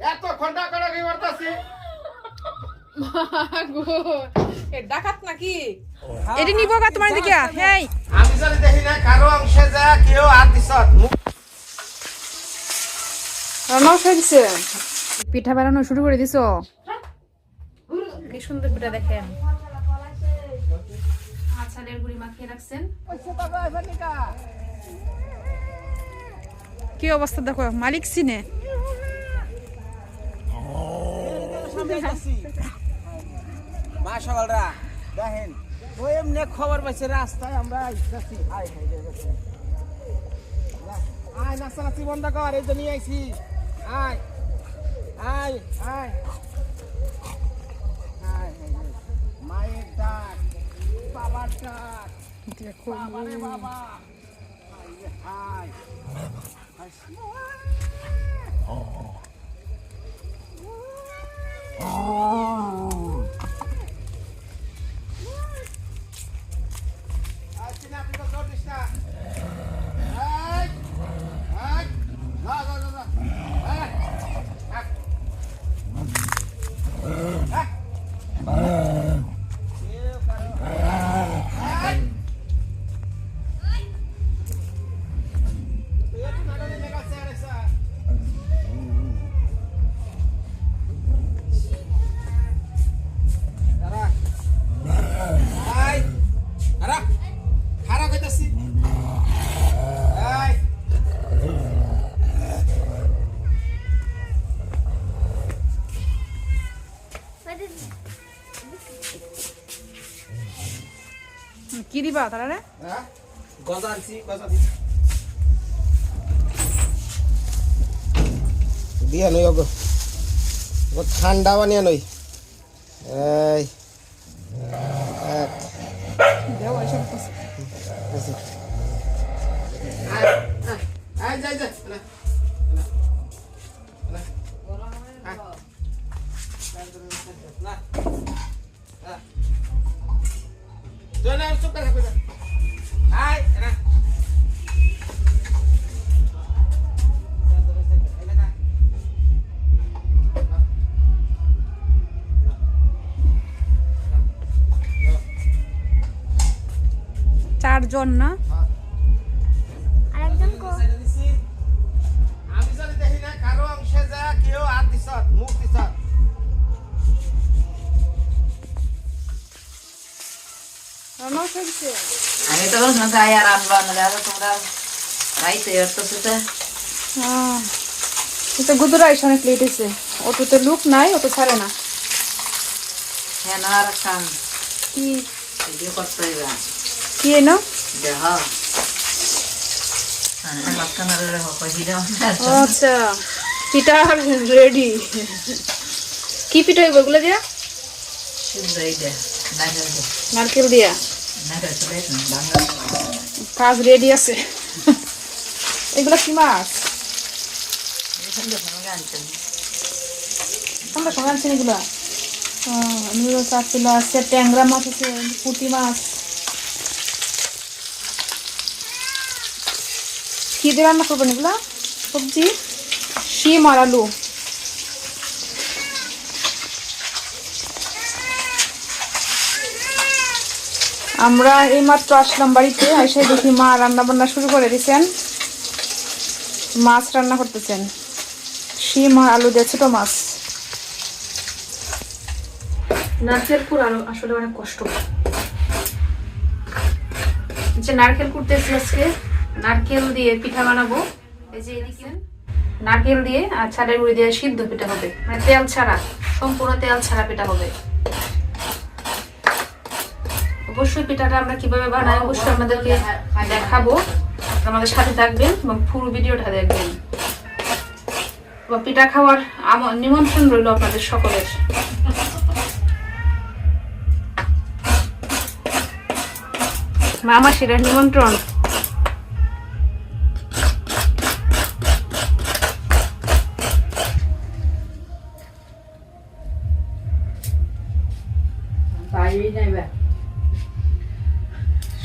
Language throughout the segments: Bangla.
এত ঘণ্টা করে কি করতেছি? গো এ ডাকাত নাকি? এটি নিব গা তোমার দিকে হেই। আমি যদি দেখি না কারও অংশে যা কেউ হাত দিছ রান্নাও পিঠা বানানো শুরু করে দিছো? কি সুন্দর পিঠা দেখেন। আচারের গুড়ি মাখিয়ে রাখছেন। কি অবস্থা দেখো মালিক সিনে। মা সকালরা দেখেন ওই এমনি খবর পাইছে রাস্তায় আমরা আইতাছি। হাই হাই আয় নাস্তা বন্ধ কর এই তো নিয়ে আইছি। আয় আয় আয়। মায়ের ডাক বাবার ডাক। বাবা। রে দিবা তারা রে হ্যাঁ? গজা আনছি, গজা। দিয়া নই ওগো ঠান্ডা বানিয়ে নই এই চারজন না? আরেকজন কো। আমি যদি দেখি না কারও অংশে যা কেউ হাত দিছ মুখ আমি তো আর আনবা নাহলে আরও তোমরা রাইতে আর তো সেটা। হ্যাঁ। এটা গুদুরা এসে অনেক লেট হয়েছে অটোতে লুক নাই অটো ছাড়ে না। হ্যাঁ আর কাম কি? ভিডিও করতে হইবে। কি এনো দেহ। আচ্ছা। পিঠা রেডি কি পিঠা হইব ওগুলো দিয়া? নারকেল দিয়া? কাজ রেডি আছে। এগুলো কি মাছ? আমরা সঙ্গে আনছেন এগুলো। চার আছে ট্যাংরা মাছ আছে পুঁটি মাছ। কি দিয়ে রান্না করবেন এগুলো? সবজি? শিম আর আলু। আমরা এইমাত্র আসলাম বাড়িতে, এসে দেখি মা রান্না বান্না শুরু করে দিয়েছেন মাছ রান্না করতেছেন। শিম আর আলু দিয়ে ছোটো মাছ। নারকেল কুড়ানো আসলে অনেক কষ্ট। যে নারকেল কুড়তেছি আজকে নারকেল দিয়ে পিঠা বানাবো। এই যে নারকেল দিয়ে আর ছাড়ের গুঁড়ি দিয়ে সিদ্ধ পিঠা হবে। মানে তেল ছাড়া, সম্পূর্ণ তেল ছাড়া পিঠা হবে। অবশ্যই পিঠাটা আমরা কীভাবে বানাই অবশ্যই আপনাদেরকে দেখাবো। আমাদের সাথে থাকবেন এবং পুরো ভিডিওটা দেখবেন। পিঠা খাওয়ার আমন- নিমন্ত্রণ রইল আপনাদের সকলের। মামা সেটার নিমন্ত্রণ।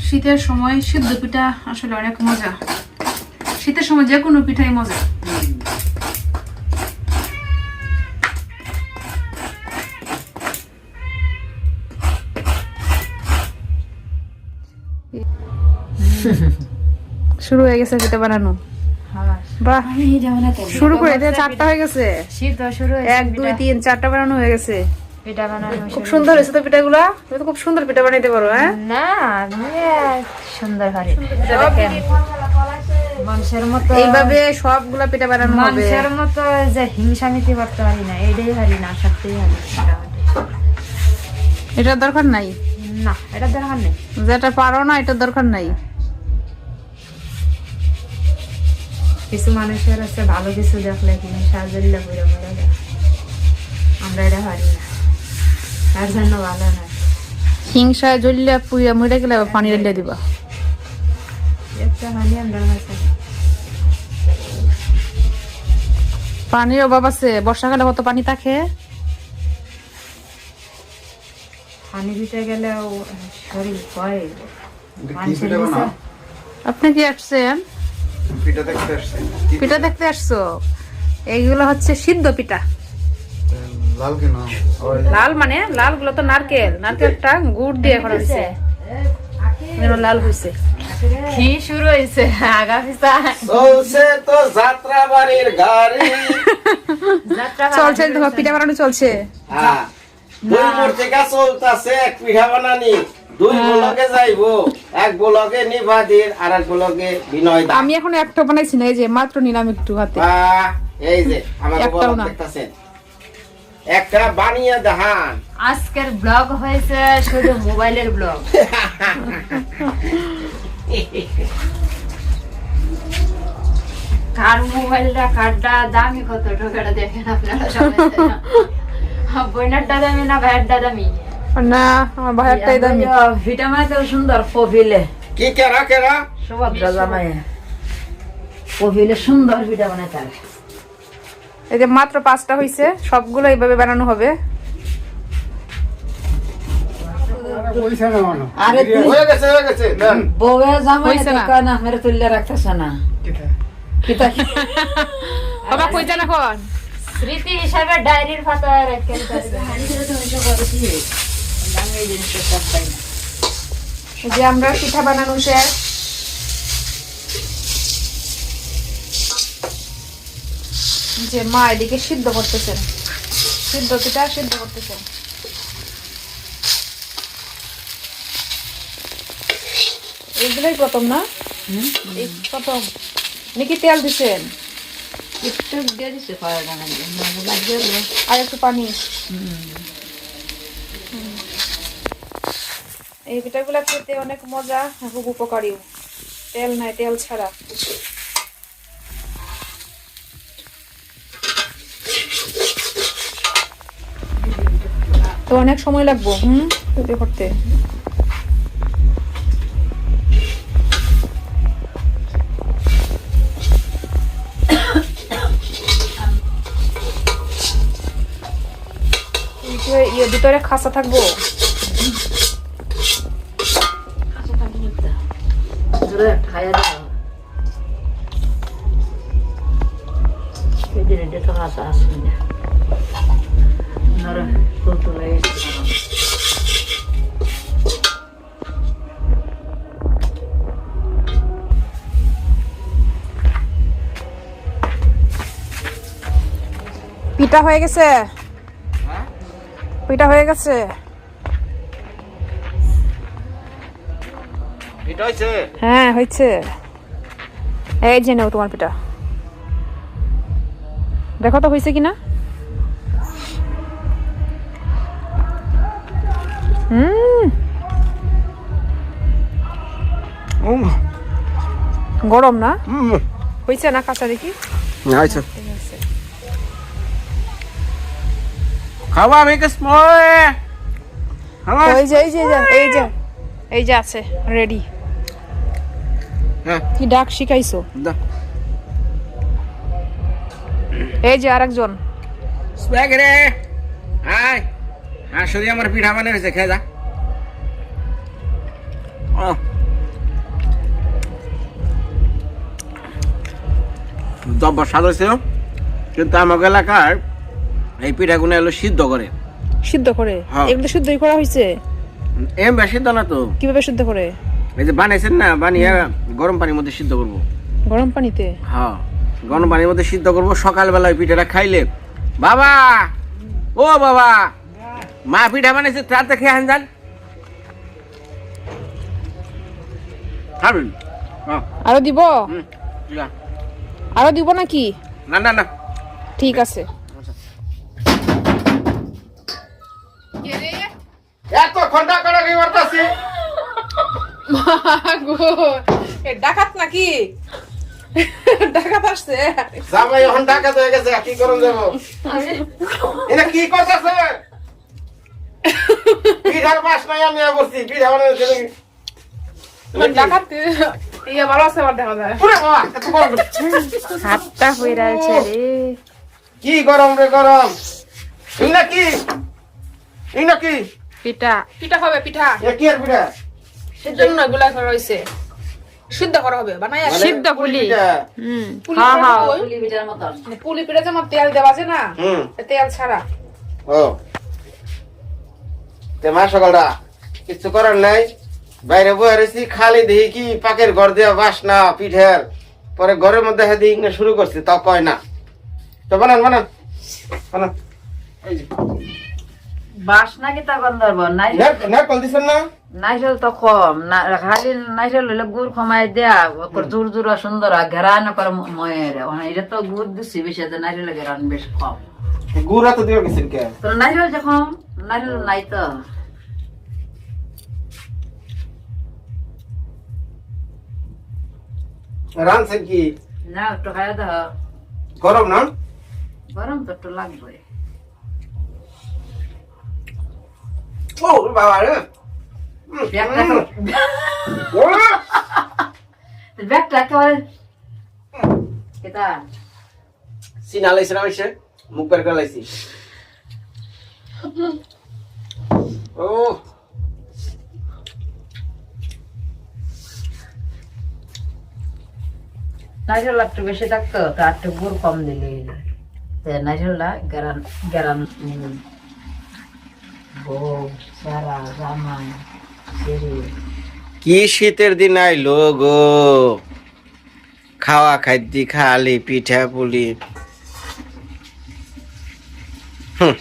শীতের সময় সিদ্ধ পিঠা আসলে অনেক মজা। শীতের সময় যে কোনো পিঠাই মজা। শুরু হয়ে গেছে পিঠা বানানো। বাহ শুরু করে চারটা হয়ে গেছে। এক দুই তিন চারটা বানানো হয়ে গেছে। পিঠা বানানো খুব সুন্দর হয়েছে তো পিঠাগুলা? তুমি তো খুব সুন্দর পিঠা বানাইতে পারো হ্যাঁ? না আমি সুন্দর হারি মানুষের মতো এইভাবে সবগুলা পিঠা বানানো হবে। মানুষের মতো যে হিংসা নিতে পারতে পারি না এটাই হারি না সত্যিই হারি এটার দরকার নাই? না এটা দরকার নেই। যেটা পারো না দরকার নাই। কিছু মানুষের আছে ভালো কিছু দেখলে হিংসা জল্লা করে আমরা এটা ভালো না। হিংসায় জ্বললে পুইয়া মরে গেলে পানি ঢেলে দিবা। পানির অভাব আছে বর্ষাকালে কত পানি থাকে? পানি দিতে শরীর? নিচে- আপনি কি আসছেন? পিঠা দেখতে পিঠা? দেখতে আসছো? এইগুলো হচ্ছে সিদ্ধ পিঠা। লাল কেন ওই লাল মানে? লালগুলো তো নারকেল। নারকেলটা গুড় দিয়ে করা হয়েছে লাল হয়েছে কি শুরু হয়েছে আগা পিছা চলছে তো যাত্রা বাড়ির গাড়ি চলছে দেখো পিঠা বানানো চলছে। হ্যাঁ। দুই মূর্তিকা চলতেছে এক পিঠা বানানি। দুই হ্যাঁ। ব্লকে যাইবো এক ব্লকে নিবাদির আর এক ব্লকে বিনয় আমি এখন একটা বানাইছি না এই যে মাত্র নিলাম একটু হাতে। এই যে আমার দেখতেছেন। একটা বানিয়ে দেখান। আজকের ব্লগ হয়েছে শুধু মোবাইলের ব্লগ। কার মোবাইলটা কারটা দামি কত টাকাটা দেখেন আপনারা সবাই। বইনারটা দামি না ভাইয়েরটা দামি? না আমার ভাইয়ারটাই দামি। ভিটামাইতেও সুন্দর কপিলে কি কেরা কেরা? সুভদ্রা জামাই কপিলে সুন্দর ভিটা বানায় তার এই যে মাত্র পাঁচটা হয়েছে সবগুলো এইভাবে বানানো হবে। মানো হয়ে হয়ে স্মৃতি হিসাবে ডায়েরির যে আমরা পিঠা বানানো শেষ। যে মা এদিকে সিদ্ধ করতেছেন। সিদ্ধ পিঠা সিদ্ধ করতেছেন। এইগুলোই প্রথম না? প্রথম। নাকি তেল দিছেন? একটু দিয়ে দিছে না আর একটু পানি। এই পিঠাগুলো খেতে অনেক মজা খুব উপকারীও তেল নাই তেল ছাড়া। তো অনেক সময় লাগবো হুম? তৈরি করতে ইয়ে ভিতরে খাসা থাকব। হাসা আসবে না নরে ফুল তুলে এসেছে। পিঠা হয়ে গেছে? পিঠা হয়ে গেছে? হ্যাঁ হয়েছে। এই যে নাও তোমার পিঠা। দেখো তো হয়েছে কিনা? গরম না? হয়েছে না কাঁচা দেখি? খাওয়া আমি খাওয়া এই যে এই যে এই যে, এই যে এই যে আছে রেডি হ্যাঁ। কি ডাক শিখাইছো? এই যে আরেকজন। রে। শুধু আমার পিঠা হয়েছে খেয়ে যা। ও জব্বর স্বাদ কিন্তু এলাকার এই পিঠাগুলো এলো সিদ্ধ করে। সিদ্ধ করে? হ্যাঁ। এগুলো সিদ্ধই করা হয়েছে? এম সিদ্ধ না তো। কীভাবে সিদ্ধ করে? এই যে বানাইছেন না বানিয়ে গরম পানির মধ্যে সিদ্ধ করব। গরম পানিতে? হ্যাঁ গরম পানির মধ্যে সিদ্ধ করব। সকালবেলা ওই পিঠাটা খাইলে বাবা! ও বাবা! মা পিঠা বানাইছে খেয়ে আন যান। খাবেন আরও দিব। আরও দিব নাকি? না না না। ঠিক আছে। এত ঘণ্টা করে কি করতেছি? ডাকাত নাকি? ডাকাত আসছে। জামাই এখন ঢাকা হয়ে গেছে কি করুন যাব? এটা কি করতেছে পিঠার পাশ নাই আমি বলছি পিঠা আমার। হাতটা হয়ে রয়েছে রে। কি গরম রে গরম? এই না কি পিঠা। পিঠা হবে পিঠা। কি আর পিঠা? সেজন্য এগুলা করা সিদ্ধ করা হবে বানাই মানে সিদ্ধ পুলি হুম। পুলি হ্যাঁ হ্যাঁ পিঠার মতন। মানে পুলি পিঠা যেমন তেল দেওয়া আছে না হুম। তেল ছাড়া। ও। তে মা সকালটা কিছু করার নাই। বাইরে বয়ে খালি দেখি কি পাকের ঘর দেওয়া বাসনা, পিঠের। পরে ঘরের মধ্যে হেদি শুরু করছি তা কয় না। তো বানান বানান। বানান। এই যে। বাসনা কি তা গন্ধর্ব নাই নারকল দিছেন না? তো কম। খালি নাইসেল হইলে গুড় কমাই দেয়া ওপর জোর জোর সুন্দর ঘেরান করে ময়ের। এটা তো গুড় দিচ্ছি বেশি আছে নাইসেল ঘেরান বেশ কম। গুড়া তো দিও গেছেন কে? তো নাইসেল যে কম? নাই তো। রানছেন কি? না একটু খাই দেহ গরম না? গরম তো একটু লাগবে। ও বাবা রে ব্যাগটা ও, ব্যাগটা একেবারে কেতা সিনা লাইছে না হইছে মুখ বের করে লাইছি ও নাইসেল একটু বেশি থাকতো তো আর একটু গুড় কম দিলে নাইসেলটা গেরান গেরান বউ সারা সেরি কি শীতের দিন আইলো গো? খাওয়া খাদ্যি খালি পিঠা পুলি। হুম,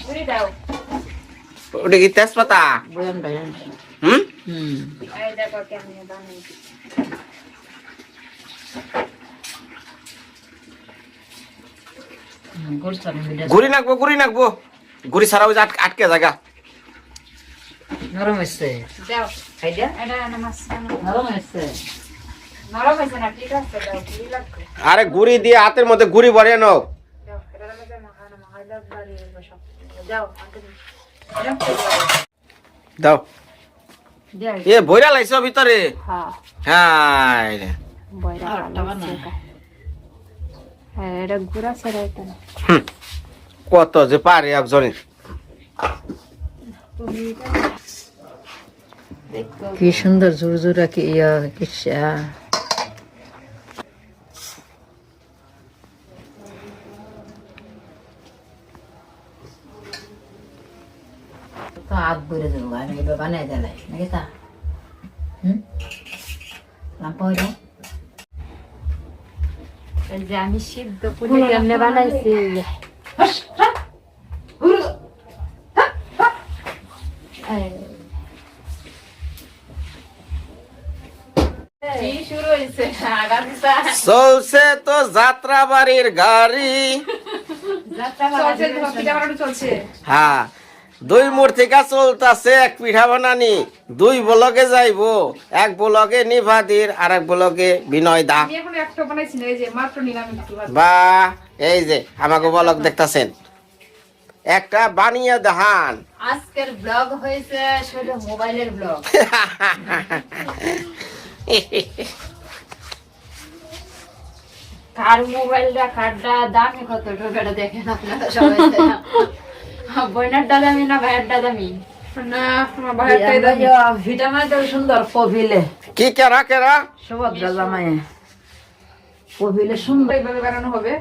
ওটা কি তেজপাতা? হুম? গুড়ি নাকবো গুড়ি নাকবো। যে আটকে- আটকে জায়গা। নরম হয়েছে। দাও। খাই দিয়া এটা মাছ নরম হয়েছে। নরম হয়েছে না ঠিক আছে দাও পুরি লাগবে? আরে গুড়ি দিয়ে হাতের মধ্যে গুড়ি ভরিয়ে নাও। দাও দিয়া এ বইরা লাইছো ভিতরে? হ্যাঁ। হ্যাঁ এটা গুড়া কত যে পারে একজনে কি সুন্দর জোর কি ইয়া কিসা তো হাত ভরে দেবো আমি এবার বানাই দিলাই নাকি তা? হুম? লাম্পা যে আমি সিদ্ধ কেমনে বানাইছি? চলছে তো যাত্রা বাড়ির গাড়ি হ্যাঁ দুই মূর্তিকা চলতেছে এক পিঠা বানানি। দুই ব্লকে যাইবো এক ব্লকে নিভাদির আর এক ব্লকে বিনয় দা বা এই যে আমাকে বলক দেখতাছেন। একটা বানিয়ে দেখান। আজকের ব্লগ হয়েছে সেটা মোবাইলের ব্লগ। কার মোবাইলটা কারটা দামি কত টোকাটা দেখেন আপনারা সবাই। বইনার ডালে আমি না ভাইয়ের ডালে আমি দামি। ভিটামিন সুন্দর কি কেরা কেরা? সুভদ্রা জামাই কভিলে সুন্দর। এইভাবে বানানো হবে।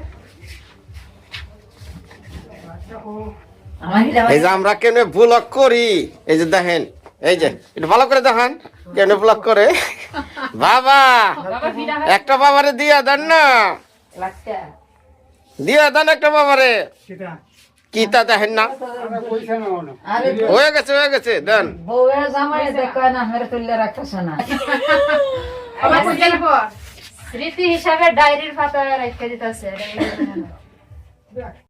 এই যে আমরা কেন ব্লক করি? এই যে দেখেন এই যে এটা ভালো করে দেখান কেন ব্লক করে? বাবা একটা বাবারে দিয়া দেন না। দিয়া দেন একটা বাবারে। সেটা। কি তা দেখেন না। হয়ে গেছে হয়ে গেছে দেন। স্মৃতি হিসাবে ডায়েরির পাতা রেখে দিতেছে।